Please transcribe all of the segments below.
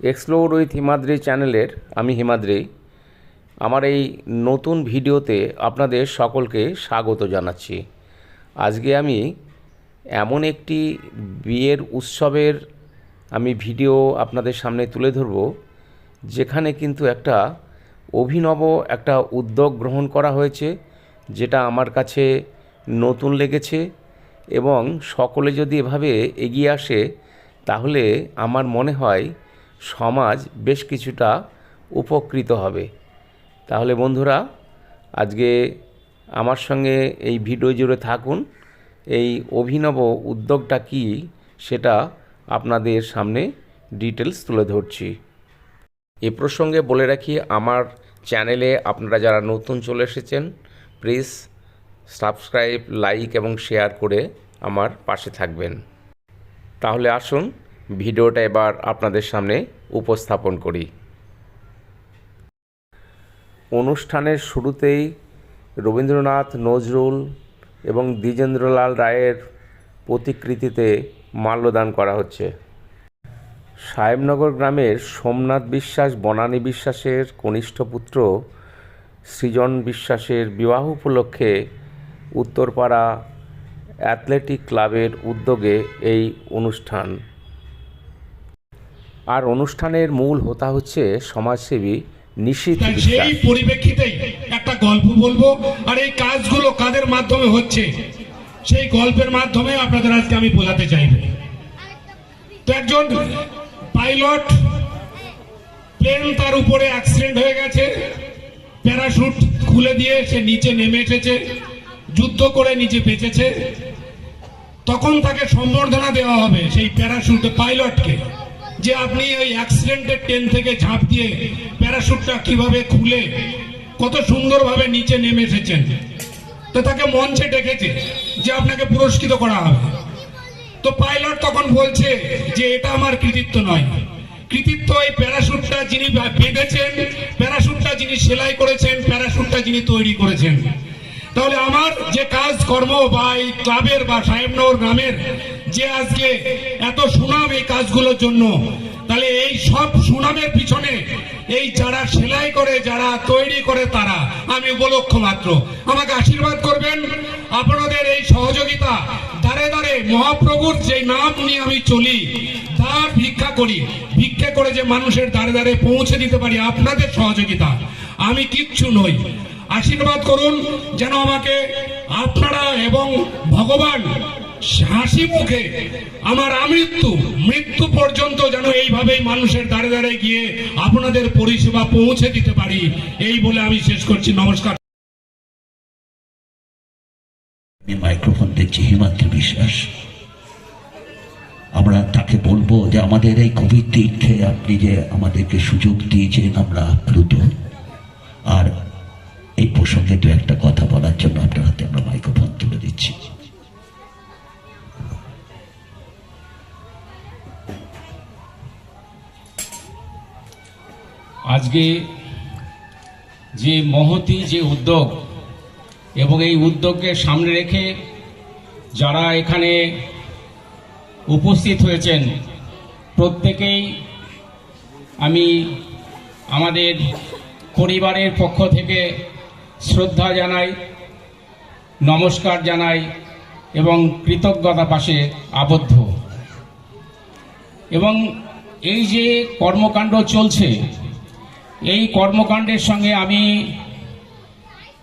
Explore with Himadri চ্যানেলের আমি হিমাদ্রি আমার এই নতুন ভিডিওতে আপনাদের সকলকে স্বাগত জানাচ্ছি। আজকে আমি এমন একটি বিয়ের উৎসবের আমি ভিডিও আপনাদের সামনে তুলে ধরব, যেখানে কিন্তু একটা অভিনব একটা উদ্যোগ গ্রহণ করা হয়েছে, যেটা আমার কাছে নতুন লেগেছে এবং সকলে যদি এভাবে এগিয়ে আসে, তাহলে আমার মনে হয় সমাজ বেশ কিছুটা উপকৃত হবে। তাহলে বন্ধুরা, আজকে আমার সঙ্গে এই ভিডিও জুড়ে থাকুন। এই অভিনব উদ্যোগটা কি, সেটা আপনাদের সামনে ডিটেলস তুলে ধরছি। এ প্রসঙ্গে বলে রাখি, আমার চ্যানেলে আপনারা যারা নতুন চলে এসেছেন, প্লিজ সাবস্ক্রাইব, লাইক এবং শেয়ার করে আমার পাশে থাকবেন। তাহলে আসুন ভিডিওটা এবার আপনাদের সামনে উপস্থাপন করি। অনুষ্ঠানের শুরুতেই রবীন্দ্রনাথ, নজরুল এবং দ্বিজেন্দ্রলাল রায়ের প্রতিকৃতিতে মাল্যদান করা হচ্ছে। সাহেবনগর গ্রামের সোমনাথ বিশ্বাস, বনানী বিশ্বাসের কনিষ্ঠ পুত্র সৃজন বিশ্বাসের বিবাহ উপলক্ষে উত্তরপাড়া অ্যাথলেটিক ক্লাবের উদ্যোগে এই অনুষ্ঠান। আর অনুষ্ঠানের মূল হোতা হচ্ছে সমাজসেবী নিশীথ তাই সেই পরিপ্রেক্ষিতেই একটা গল্প বলব আর এই কাজগুলো কাদের মাধ্যমে হচ্ছে সেই গল্পের মাধ্যমে আপনাদের আজকে আমি বোঝাতে চাইব। তো একজন পাইলট প্লেন তার উপরে অ্যাক্সিডেন্ট হয়ে গেছে প্যারাশুট খুলে দিয়ে সে নিচে নেমে এসেছে যুদ্ধ করে নিচে বেঁচেছে তখন তাকে সম্বর্ধনা দেওয়া হবে সেই প্যারাশুট পাইলটকে। যে আপনি ওই অ্যাক্সিডেন্টের ট্রেন থেকে ঝাঁপ দিয়ে প্যারাশুটটা কীভাবে খুলে, কত সুন্দরভাবে নিচে নেমে এসেছেন। তো তাকে মঞ্চে ডেকেছে যে আপনাকে পুরস্কৃত করা হবে। তো পাইলট তখন বলছে যে এটা আমার কৃতিত্ব নয়। কৃতিত্ব এই প্যারাশুটটা যিনি বেঁধেছেন প্যারাশুটটা যিনি সেলাই করেছেন প্যারাশুটটা যিনি তৈরি করেছেন। তাহলে আমার যে কাজ কর্ম বা এই ক্লাবের বা সাহেবনগর গ্রামের যে আজকে এত সুনাম এই কাজগুলোর জন্য, তাহলে এই সব সুনামের পিছনে এই যারা সেলাই করে, যারা তৈরি করে তারা, আমি উপলক্ষ মাত্র। আমাকে আশীর্বাদ করবেন। আপনাদের এই সহযোগিতা দাঁড়ে দাঁড়ে মহাপ্রভুর যে নাম নিয়ে আমি চলি তার ভিক্ষা করি। ভিক্ষা করে যে মানুষের দাঁড়ে দাঁড়ে পৌঁছে দিতে পারি, আপনাদের সহযোগিতা। আমি কিচ্ছু নই। আশীর্বাদ করুন, যেন আমাকে আপনারা এবং ভগবান হাসি মুখে আমার আমৃত্যু, মৃত্যু পর্যন্ত যেন এইভাবেই মানুষের দাঁড়ে দাঁড়ে গিয়ে আপনাদের পরিষেবা পৌঁছে দিতে পারি, এই বলে আমি শেষ করছি। নমস্কার। মাইক্রোফোন দেখছি হিমাদ্রি বিশ্বাস। আমরা তাকে বলব যে আমাদের এই কোভিড তীর্থে আপনি যে আমাদেরকে সুযোগ দিয়েছেন আমরা আপ্লুত। আর এই প্রসঙ্গে দু একটা কথা বলার জন্য আপনার আজকে যে মহতি, যে উদ্যোগ এবং এই উদ্যোগকে সামনে রেখে যারা এখানে উপস্থিত হয়েছেন, প্রত্যেকেই আমি আমাদের পরিবারের পক্ষ থেকে শ্রদ্ধা জানাই, নমস্কার জানাই এবং কৃতজ্ঞতা পাশে আবদ্ধ। এবং এই যে কর্মকাণ্ড চলছে এই কর্মকাণ্ডের সঙ্গে আমি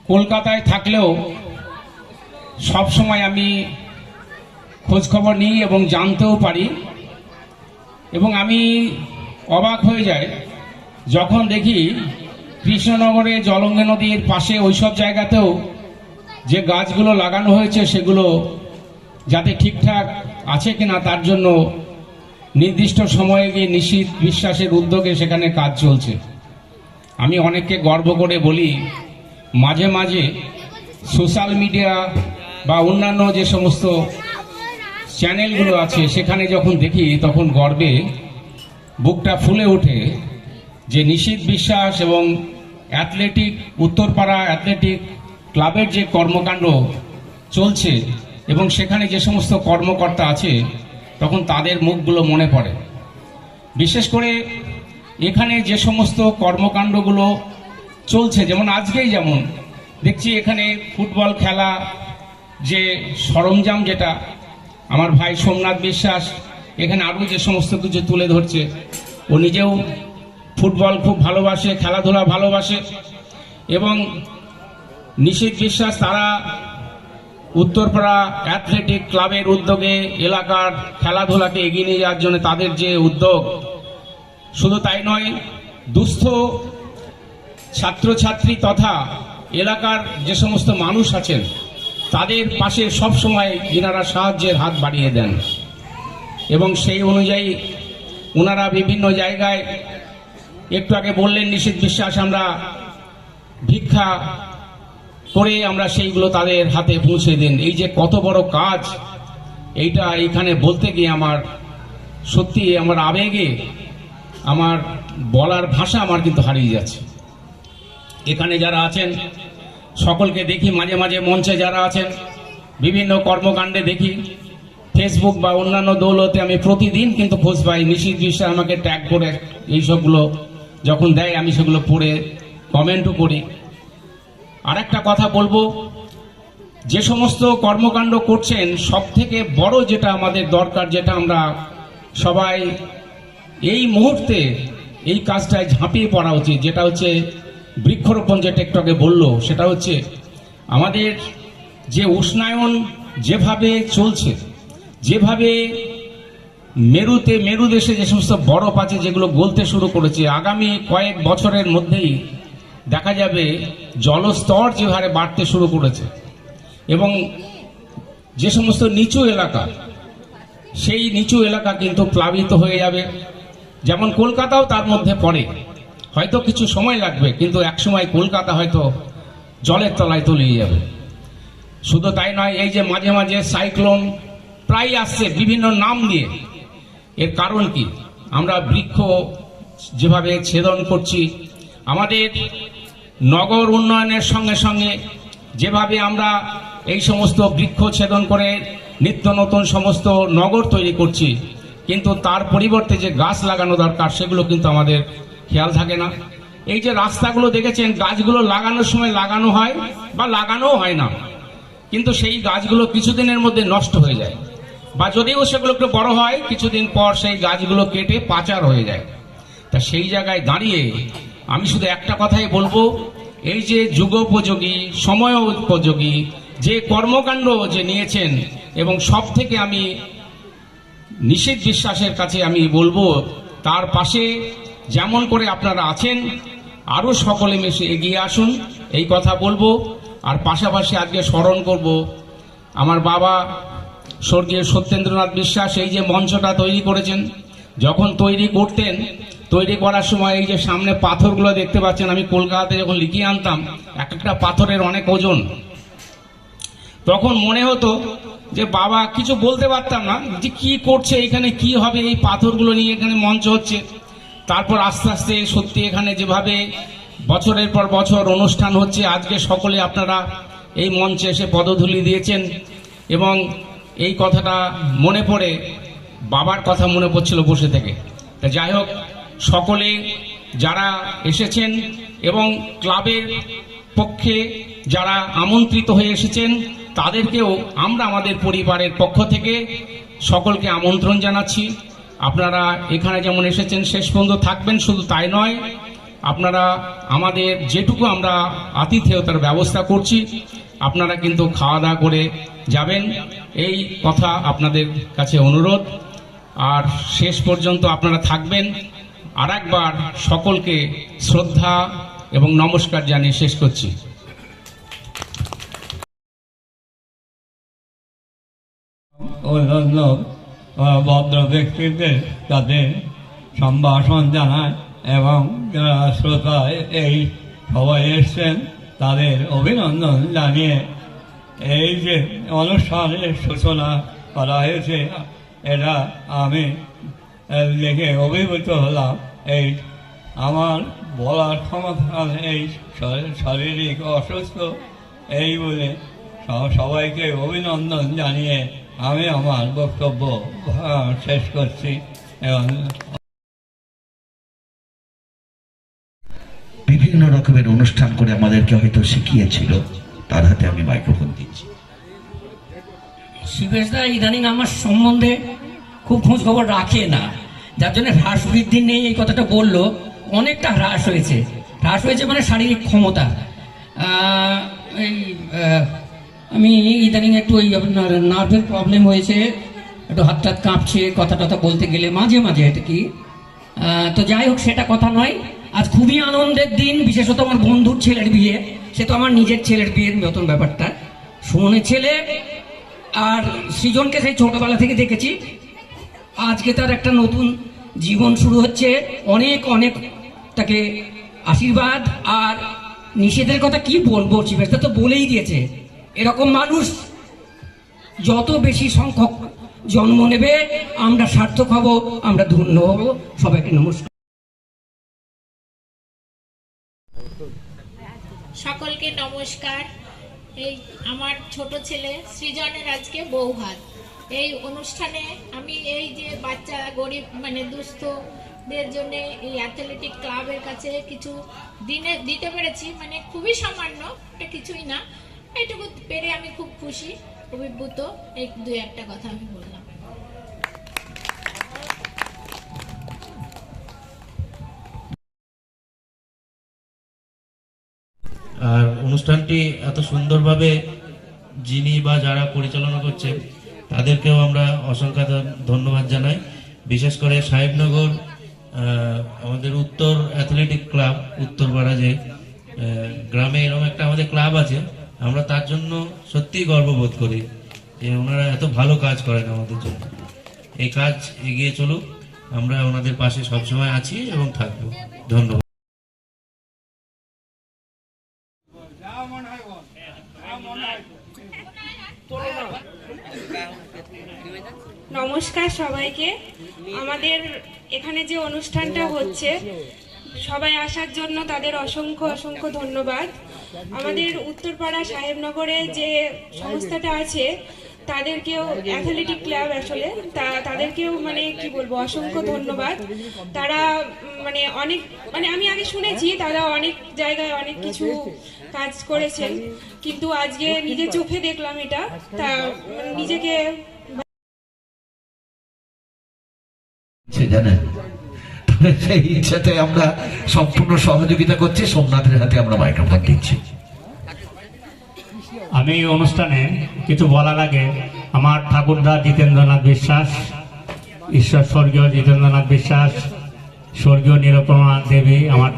কলকাতায় থাকলেও সব সময় আমি খোঁজখবর নিই এবং জানতেও পারি। এবং আমি অবাক হয়ে যাই যখন দেখি কৃষ্ণনগরে জলঙ্গে নদীর পাশে ওইসব জায়গাতেও যে গাছগুলো লাগানো হয়েছে সেগুলো যাতে ঠিকঠাক আছে কিনা তার জন্য নির্দিষ্ট সময়ে গিয়ে নিশ্চিত বিশ্বাসের উদ্যোগে সেখানে কাজ চলছে। আমি অনেককে গর্ব করে বলি, মাঝে মাঝে সোশ্যাল মিডিয়া বা অন্যান্য যে সমস্ত চ্যানেলগুলো আছে, সেখানে যখন দেখি, তখন গর্বে বুকটা ফুলে ওঠে যে নিশীত বিশ্বাস এবং অ্যাথলেটিক, উত্তরপাড়া অ্যাথলেটিক ক্লাবের যে কর্মকাণ্ড চলছে এবং সেখানে যে সমস্ত কর্মকর্তা আছে, তখন তাদের মুখগুলো মনে পড়ে। বিশেষ করে এখানে যে সমস্ত কর্মকাণ্ডগুলো চলছে, যেমন আজকেই যেমন, দেখছি এখানে ফুটবল খেলা, যে সরঞ্জাম যেটা, আমার ভাই সোমনাথ বিশ্বাস, এখানে আরও যে সমস্ত কিছু তুলে ধরছে, ও নিজেও ফুটবল খুব ভালোবাসে, খেলাধুলা ভালোবাসে, এবং নিশীত বিশ্বাস তারা উত্তরপাড়া অ্যাথলেটিক ক্লাবের উদ্যোগে এলাকার খেলাধুলাকে এগিয়ে নিয়ে যাওয়ার জন্য তাদের যে উদ্যোগ শুধু তাই নয়, দুস্থ ছাত্রছাত্রী তথা এলাকার যে সমস্ত মানুষ আছেন, তাদের পাশে সব সময় এনারা সাহায্যের হাত বাড়িয়ে দেন। এবং সেই অনুযায়ী ওনারা বিভিন্ন জায়গায়, একটু আগে বললেন নিষিদ্ধ বিশ্বাস, আমরা ভিক্ষা করে আমরা সেইগুলো তাদের হাতে পৌঁছে দিন। এই যে কত বড় কাজ, এইটা এখানে বলতে গিয়ে আমার সত্যি আমার আবেগে আমার বলার ভাষা আমার কিন্তু হারিয়ে যাচ্ছে। এখানে যারা আছেন, সকলকে দেখি, মাঝে মাঝে মঞ্চে যারা আছেন, বিভিন্ন কর্মকাণ্ডে দেখি ফেসবুক বা অন্যান্য দৌলতে আমি প্রতিদিন কিন্তু খোঁজ পাই নিশিত বিশ্বাস আমাকে ট্যাগ করে এইসবগুলো যখন দেয়, আমি সেগুলো পড়ে কমেন্টও করি। আর একটা কথা বলব, যে সমস্ত কর্মকাণ্ড করছেন সব থেকে বড় যেটা আমাদের দরকার, যেটা আমরা সবাই এই মুহূর্তে এই কাজটায় ঝাঁপিয়ে পড়া উচিত, যেটা হচ্ছে বৃক্ষরোপণ যে টেকটকে বলল, সেটা হচ্ছে আমাদের যে উষ্ণায়ন যেভাবে চলছে, যেভাবে মেরুতে মেরু দেশে যে সমস্ত বরফ আছে যেগুলো গলতে শুরু করেছে, আগামী কয়েক বছরের মধ্যেই দেখা যাবে জলস্তর যে হারে বাড়তে শুরু করেছে এবং যে সমস্ত নিচু এলাকা, সেই নিচু এলাকা কিন্তু প্লাবিত হয়ে যাবে। যেমন কলকাতাও তার মধ্যে পড়ে। হয়তো কিছু সময় লাগবে, কিন্তু একসময় কলকাতা হয়তো জলের তলায় তলিয়ে যাবে। শুধু তাই নয়, এই যে মাঝে মাঝে সাইক্লোন প্রায় আসছে বিভিন্ন নাম দিয়ে এর কারণ কি? আমরা বৃক্ষ যেভাবে ছেদন করছি, আমাদের নগর উন্নয়নের সঙ্গে সঙ্গে যেভাবে আমরা এই সমস্ত বৃক্ষ ছেদন করে নিত্য নতুন সমস্ত নগর তৈরি করছি কিন্তু তার পরিবর্তে যে গাছ লাগানো দরকার, সেগুলো কিন্তু আমাদের খেয়াল থাকে না। এই যে রাস্তাগুলো দেখেছেন, গাছগুলো লাগানোর সময় লাগানো হয় বা লাগানোও হয় না। কিন্তু সেই গাছগুলো কিছুদিনের মধ্যে নষ্ট হয়ে যায়। বা যদিও সেগুলো একটু বড় হয়, কিছুদিন পর সেই গাছগুলো কেটে পাচার হয়ে যায়। তা সেই জায়গায় দাঁড়িয়ে আমি শুধু একটা কথাই বলব, এই যে যুগোপযোগী সময় উপযোগী যে কর্মকাণ্ড যে নিয়েছেন, এবং সব থেকে আমি নিষেধ বিশ্বাসের কাছে আমি বলব, তার পাশে যেমন করে আপনারা আছেন আরও সকলে মিশে এগিয়ে আসুন, এই কথা বলব। আর পাশাপাশি আজকে স্মরণ করব, আমার বাবা স্বর্গীয় সত্যেন্দ্রনাথ বিশ্বাস এই যে মঞ্চটা তৈরি করেছেন, যখন তৈরি করতেন, তৈরি করার সময় এই যে সামনে পাথরগুলো দেখতে পাচ্ছেন, আমি কলকাতাতে যখন লিখিয়ে আনতাম, এক একটা পাথরের অনেক ওজন। তখন মনে হতো যে বাবা, কিছু বলতে পারতাম না, যে কি করছে এখানে, কি হবে এই পাথরগুলো নিয়ে এখানে মঞ্চ হচ্ছে। তারপর আস্তে আস্তে সত্যি এখানে যেভাবে বছরের পর বছর অনুষ্ঠান হচ্ছে, আজকে সকলে আপনারা এই মঞ্চে এসে পদধূলি দিয়েছেন এবং এই কথাটা মনে পড়ে, বাবার কথা মনে পড়ছিল বসে থেকে। তা যাই হোক, সকলে যারা এসেছেন এবং ক্লাবের পক্ষে যারা আমন্ত্রিত হয়ে এসেছেন তাদেরকেও আমরা আমাদের পরিবারের পক্ষ থেকে সকলকে আমন্ত্রণ জানাচ্ছি। আপনারা এখানে যেমন এসেছেন, শেষ পর্যন্ত থাকবেন, শুধু তাই নয়, আপনারা আমাদের যেটুকু আমরা আতিথেয়তার ব্যবস্থা করছি, আপনারা কিন্তু খাওয়া দাওয়া করে যাবেন। এই কথা আপনাদের কাছে অনুরোধ। আর শেষ পর্যন্ত আপনারা থাকবেন। আর একবার সকলকে শ্রদ্ধা এবং নমস্কার জানিয়ে শেষ করছি। অন্যান্য ভদ্র ব্যক্তিদের তাদের সম্ভাষণ জানায় এবং যারা শ্রোতা এই সবাই এসছেন, তাদের অভিনন্দন জানিয়ে এই যে অনুষ্ঠানের সূচনা করা হয়েছে, এটা আমি দেখে অভিভূত হলাম। এই আমার বলার ক্ষমতা এই শরীর- শারীরিক অসুস্থ, এই বলে সবাইকে অভিনন্দন জানিয়ে আমি আমার বক্তব্য শেষ করছি। এবং বিভিন্ন রকমের অনুষ্ঠান করে আমাদেরকে হয়তো শিখিয়েছিল। তার হাতে আমি মাইক্রোফোন দিচ্ছি। শিবেশদা ইদানিং আমার সম্বন্ধে খুব খোঁজ খবর রাখে না। যার জন্য হ্রাস বৃদ্ধি নেই এই কথাটা বলল। অনেকটা হ্রাস হয়েছে। হ্রাস হয়েছে মানে শারীরিক ক্ষমতা। এই আহ, আমি ইদানিং একটু ওই আপনার নার্ভের প্রবলেম হয়েছে। একটু হাত টাত কাঁপছে কথা টথা বলতে গেলে মাঝে মাঝে এটা কি? তো যাই হোক, সেটা কথা নয়। আজ খুবই আনন্দের দিন, বিশেষত আমার বন্ধুর ছেলের বিয়ে। সে তো আমার নিজের ছেলের বিয়ের মতন ব্যাপারটা। সুমনের ছেলে আর সৃজনকে সেই ছোটবেলা থেকে দেখেছি। আজকে তার একটা নতুন জীবন শুরু হচ্ছে। অনেক অনেক তাকে আশীর্বাদ আর নিষেধের কথা কি বলব শিবেশদা তো বলেই দিয়েছে। এরকম মানুষ যত বেশি সংখ্যক জন্ম নেবে, আমরা সার্থক হব, আমরা ধন্য হব। সবাইকে নমস্কার। সকলকে নমস্কার। এই আমার ছোট ছেলে সৃজনের আজকে বউ বৌভাত এই অনুষ্ঠানে আমি এই যে বাচ্চা গরিব মানে দুস্থদের জন্য এই অ্যাথলেটিক ক্লাবের কাছে কিছু দিনে দিতে পেরেছি মানে খুবই সামান্য, এটা কিছুই না। এইটুকু পেরে আমি খুব খুশি, অভিভূত, এই দুই একটা কথা আমি বললাম। আর অনুষ্ঠানটি এত সুন্দরভাবে যিনি বা যারা পরিচালনা করছেন, তাদেরকেও আমরা অসংখ্য ধন্যবাদ জানাই। বিশেষ করে সাহেবনগর আমাদের উত্তর অ্যাথলেটিক ক্লাব, উত্তরপাড়া যে গ্রামে এরকম একটা আমাদের ক্লাব আছে আমরা তার জন্য সত্যিই গর্ববোধ করি যে ওনারা এত ভালো কাজ করেন আমাদের জন্য। এই কাজ এগিয়ে চলুক, আমরা ওনাদের পাশে সবসময় আছি এবং থাকব। ধন্যবাদ। নমস্কার সবাইকে। আমাদের এখানে যে অনুষ্ঠানটা হচ্ছে, সবাই আসার জন্য তাদের অসংখ্য অসংখ্য ধন্যবাদ। আমাদের উত্তরপাড়া সাহেবনগরে যে সংস্থাটা আছে, তাদেরকেও অ্যাথলেটিক ক্লাব আসলে, তা তাদেরকেও মানে কি বলব, অসংখ্য ধন্যবাদ। তারা মানে অনেক মানে আমি আগে শুনেছি তারা অনেক জায়গায় অনেক কিছু কাজ করেছেন, কিন্তু আজকে নিজের চোখে দেখলাম এটা, তা, নিজেকে জানেন সেই ইচ্ছাতে আমরা সম্পূর্ণ সহযোগিতা করছি, সোমনাথের হাতে আমরা মাইক্রোফোন দিচ্ছি। আমি এই অনুষ্ঠানে কিছু বলার আগে আমার ঠাকুরদা জিতেন্দ্রনাথ বিশ্বাস, ঈশ্বর স্বর্গীয় জিতেন্দ্রনাথ বিশ্বাস, স্বর্গীয় নিরুপমা দেবী, আমার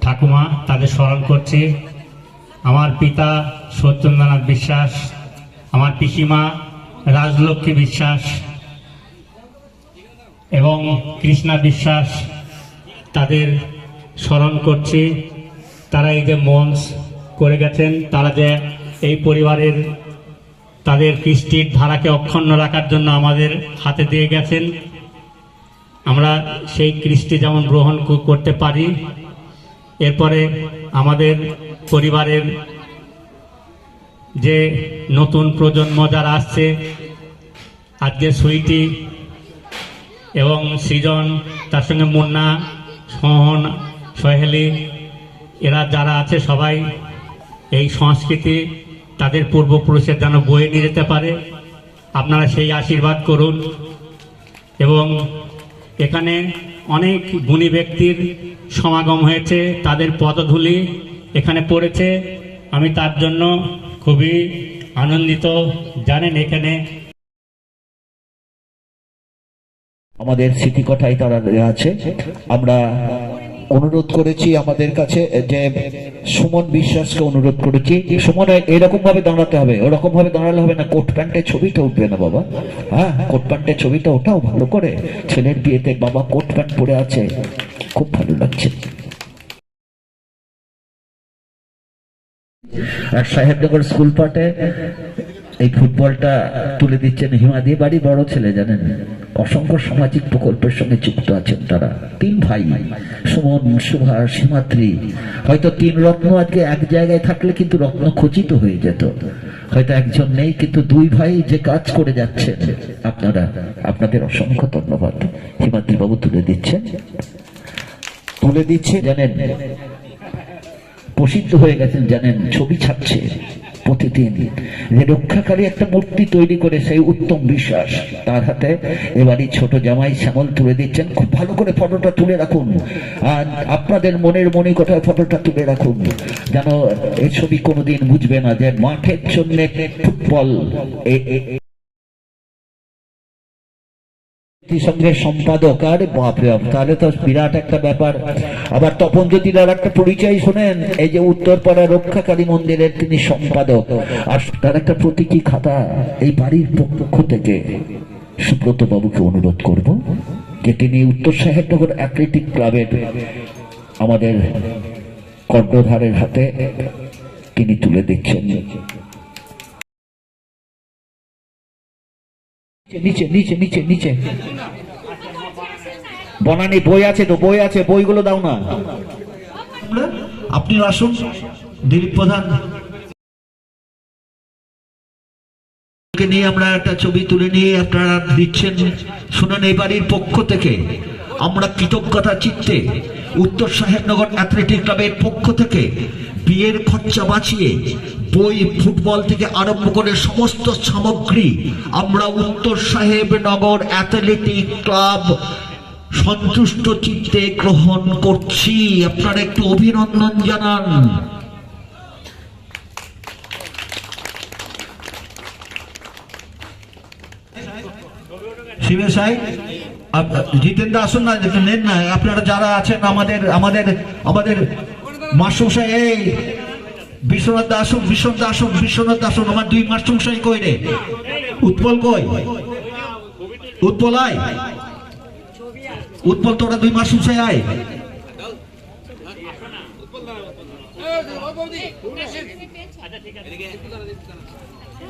ঠাকুমা, তাদের স্মরণ করছি। আমার পিতা সত্যেন্দ্রনাথ বিশ্বাস, আমার পিসিমা রাজলক্ষ্মী বিশ্বাস এবং কৃষ্ণা বিশ্বাস তাদের স্মরণ করছি। তারা এই যে মঞ্চ করে গেছেন, তারা যে এই পরিবারের তাদের কৃষ্টির ধারাকে অক্ষুণ্ণ রাখার জন্য আমাদের হাতে দিয়ে গেছেন। আমরা সেই কৃষ্টি যেমন গ্রহণ করতে পারি, এরপরে আমাদের পরিবারের যে নতুন প্রজন্ম যারা আসছে আজকে সুইটি এবং সৃজন, তার সঙ্গে মুন্না, সোহন, সহেলি, এরা যারা আছে সবাই এই সংস্কৃতি তাদের পূর্বপুরুষের যেন বয়ে নিয়ে যেতে পারে। আপনারা সেই আশীর্বাদ করুন। এবং এখানে অনেক গুণী ব্যক্তির সমাগম হয়েছে, তাদের পদধূলি এখানে পড়েছে। আমি তার জন্য খুবই আনন্দিত। জানেন এখানে আমাদের স্মৃতিকথায় তারা আছে। আমরা অনুরোধ করেছি আমাদের কাছে যে সুমন বিশ্বাসকে অনুরোধ করেছি সুমন এরকম ভাবে দাঁড়াতে হবে ওরকম ভাবে দাঁড়ালে হবে না, কোট প্যান্টের ছবিটা উঠবে না বাবা। হ্যাঁ কোট প্যান্টের ছবিটা ওঠাও ভালো করে। ছেলের বিয়েতে বাবা কোট প্যান্ট পরে আছে। খুব ভালো লাগছে। আর সাহেবনগর স্কুল পাটে এই ফুটবলটা তুলে দিচ্ছেন হিমাদি বাড়ি বড় ছেলে, জানেন? অসংখ্য সামাজিক প্রকল্পের সঙ্গে যুক্ত আছেন তারা। তিন ভাই, সুমন, সুভাষ, হিমাদ্রি। হয়তো তিন রত্ন আজকে এক জায়গায় থাকলে কিন্তু রত্ন খচিত হয়ে যেত। হয়তো একজন নেই, কিন্তু দুই ভাই যে কাজ করে যাচ্ছেন। আপনারা, আপনাদের অসংখ্য ধন্যবাদ। হিমাদ্রি বাবু তুলে দিচ্ছেন। তুলে দিচ্ছে জানেন? প্রসিদ্ধ হয়ে গেছেন, জানেন? ছবি ছাড়ছে প্রতিদিন। যে রক্ষাকারী একটা মূর্তি তৈরি করে সেই উত্তম বিশ্বাস। তার হাতে এবারই ছোট জামাই শ্যামল তুলে দিচ্ছেন। খুব ভালো করে ফটোটা তুলে রাখুন। আর আপনাদের মনের মনে কোথায় ফটোটা তুলে রাখুন। যেন এই ছবি কোনোদিন বুঝবে না যে মাঠের জন্য ফুটবল সঙ্গে সম্পাদক, আরে বাপরে বাপ, তাহলে তো বিরাট একটা ব্যাপার। আবার তপন জ্যোতির আর একটা পরিচয় শোনেন, এই যে উত্তরপাড়া রক্ষাকালী মন্দিরের তিনি সম্পাদক। আর তার একটা প্রতীকী খাতা এই বাড়ির পক্ষ থেকে। সুব্রত বাবুকে অনুরোধ করব যে তিনি উত্তর সাহেবনগর অ্যাথলেটিক ক্লাবের আমাদের কর্ণধারের হাতে তিনি তুলে দিচ্ছেন। নিচে নিচে নিচে নিচে বনানি বই আছে তো বই আছে বইগুলো দাও না। আপনি আসুন দিলীপ প্রধান। নিয়ে আমরা একটা ছবি তুলে নিয়ে আপনারা দিচ্ছেন শুনুন এই বাড়ির পক্ষ থেকে। আমরা কৃতজ্ঞতা চিত্তে উত্তর সাহেবনগর অ্যাথলেটিক ক্লাবের পক্ষ থেকে বিয়ের খরচা বাঁচিয়ে বই, ফুটবল থেকে আরম্ভ করে সমস্ত সামগ্রী আমরা উত্তর সাহেবনগর অ্যাথলেটিক ক্লাব সন্তুষ্ট চিত্তে গ্রহণ করছি। আপনারা একটু অভিনন্দন জানান। শিবের সাহেব? আপ- জিতেন আসুন না নেন না, আপনারা যারা আছেন আমাদের আমাদের আমাদের মাস্টমশাই, এই, বিশ্বনাথ দা আসুন, বিশ্বনাথ দা আসুন, বিশ্বনাথ দা আসুন, আমার দুই মাস্টমশাই কই রে? উৎপল কই? উৎপল আয়? উৎপল, তোরা দুই মাস্টমশাই আয়?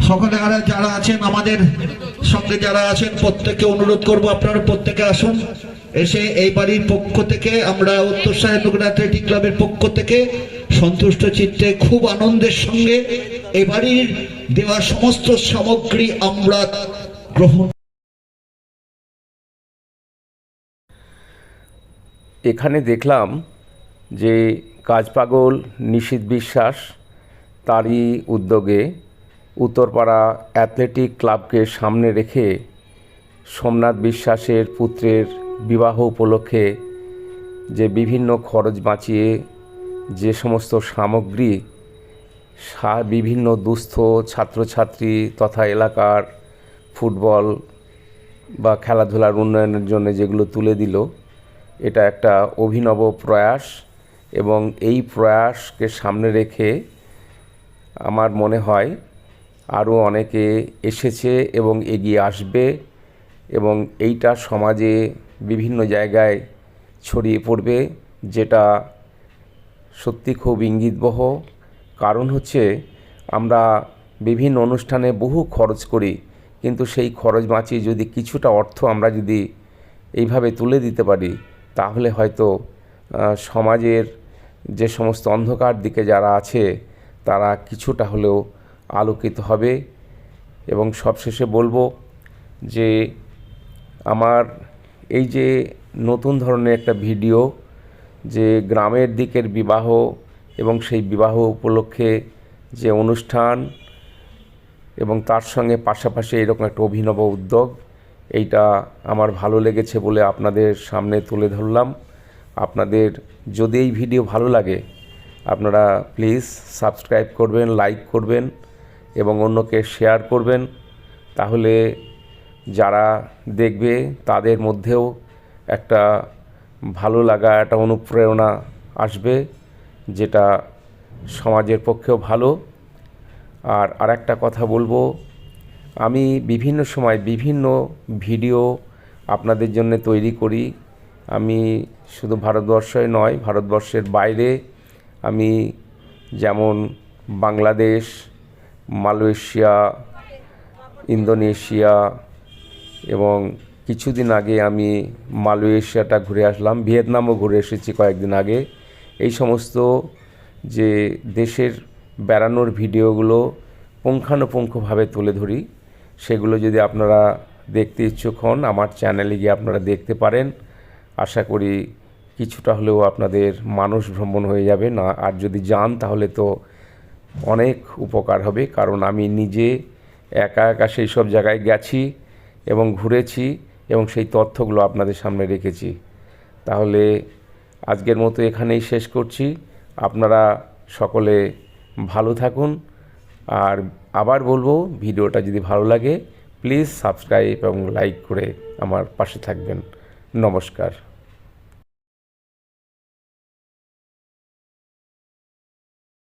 সকলে যারা যারা আছেন, আমাদের সঙ্গে যারা আছেন, প্রত্যেককে অনুরোধ করব আপনারা প্রত্যেকে আসুন। এসে এই বাড়ির পক্ষ থেকে আমরা উত্তর সাহেবনগর অ্যাথলেটিক ক্লাবের পক্ষ থেকে সন্তুষ্ট চিত্তে খুব আনন্দের সঙ্গে এই বাড়ির দেওয়া সমস্ত সামগ্রী আমরা গ্রহণ এখানে দেখলাম যে কাজপাগল নিশীত বিশ্বাস তারই উদ্যোগে উত্তরপাড়া অ্যাথলেটিক ক্লাবকে সামনে রেখে সোমনাথ বিশ্বাসের পুত্রের বিবাহ উপলক্ষে যে বিভিন্ন খরচ বাঁচিয়ে যে সমস্ত সামগ্রী বিভিন্ন দুস্থ ছাত্রছাত্রী তথা এলাকার ফুটবল বা খেলাধুলার উন্নয়নের জন্য যেগুলো তুলে দিল, এটা একটা অভিনব প্রয়াস এবং এই প্রয়াসকে সামনে রেখে আমার মনে হয় আরও অনেকে এসেছে এবং এগিয়ে আসবে এবং এইটা সমাজে বিভিন্ন জায়গায় ছড়িয়ে পড়বে, যেটা সত্যি খুব ইঙ্গিতবহ। কারণ হচ্ছে আমরা বিভিন্ন অনুষ্ঠানে বহু খরচ করি, কিন্তু সেই খরচ বাঁচিয়ে যদি কিছুটা অর্থ আমরা যদি এইভাবে তুলে দিতে পারি, তাহলে হয়তো সমাজের যে সমস্ত অন্ধকার দিকে যারা আছে, তারা কিছুটা হলেও আলোকিত হবে এবং সবশেষে বলব যে আমার এই যে নতুন ধরনের একটা ভিডিও যে গ্রামের দিকের বিবাহ এবং সেই বিবাহ উপলক্ষে যে অনুষ্ঠান এবং তার সঙ্গে পাশাপাশি এরকম একটা অভিনব উদ্যোগ, এইটা আমার ভালো লেগেছে বলে আপনাদের সামনে তুলে ধরলাম। আপনাদের যদি এই ভিডিও ভালো লাগে, আপনারা প্লিজ সাবস্ক্রাইব করবেন, লাইক করবেন এবং অন্যকে শেয়ার করবেন, তাহলে যারা দেখবে তাদের মধ্যেও একটা ভালো লাগা, একটা অনুপ্রেরণা আসবে, যেটা সমাজের পক্ষেও ভালো। আর আরেকটা কথা বলব, আমি বিভিন্ন সময় বিভিন্ন ভিডিও আপনাদের জন্য তৈরি করি। আমি শুধু ভারতবর্ষে নয়, ভারতবর্ষের বাইরে আমি যেমন বাংলাদেশ মালয়েশিয়া, ইন্দোনেশিয়া এবং কিছুদিন আগে আমি মালয়েশিয়াটা ঘুরে আসলাম। ভিয়েতনামও ঘুরে এসেছি কয়েকদিন আগে। এই সমস্ত যে দেশের বেড়ানোর ভিডিওগুলো পুঙ্খানুপুঙ্খভাবে তুলে ধরি, সেগুলো যদি আপনারা দেখতে ইচ্ছুক হন, আমার চ্যানেলে গিয়ে আপনারা দেখতে পারেন। আশা করি কিছুটা হলেও আপনাদের মানুষ ভ্রমণ হয়ে যাবে। না, আর যদি যান, তাহলে তো অনেক উপকার হবে, কারণ আমি নিজে একা একা সেই সব জায়গায় গেছি এবং ঘুরেছি এবং সেই তথ্যগুলো আপনাদের সামনে রেখেছি। তাহলে আজকের মতো এখানেই শেষ করছি। আপনারা সকলে ভালো থাকুন। আর আবার বলব, ভিডিওটা যদি ভালো লাগে, প্লিজ সাবস্ক্রাইব এবং লাইক করে আমার পাশে থাকবেন। নমস্কার।